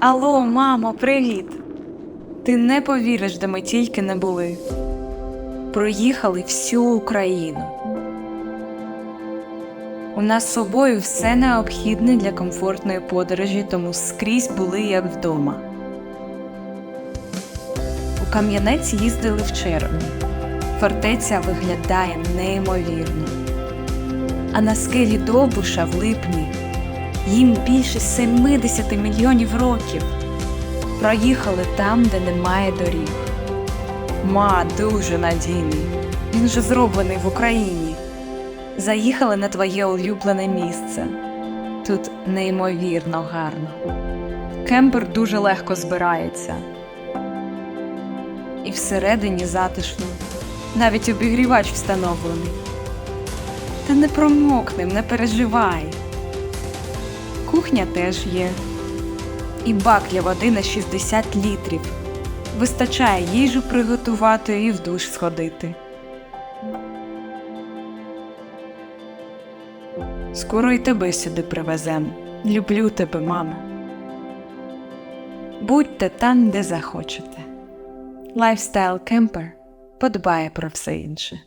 Алло, мамо, привіт! Ти не повіриш, де ми тільки не були. Проїхали всю Україну. У нас з собою все необхідне для комфортної подорожі, тому скрізь були як вдома. У Кам'янець їздили в червні. Фортеця виглядає неймовірно. А на скелі Довбуша в липні їм більше 70 мільйонів років. Проїхали там, де немає доріг. Ма дуже надійний. Він же зроблений в Україні. Заїхали на твоє улюблене місце. Тут неймовірно гарно. Кемпер дуже легко збирається. І всередині затишно. Навіть обігрівач встановлений. Та не промокнем, не переживай. Кухня теж є. І бак для води на 60 літрів. Вистачає їжу приготувати і в душ сходити. Скоро й тебе сюди привезем. Люблю тебе, мама. Будьте там, де захочете. Лайфстайл кемпер подбає про все інше.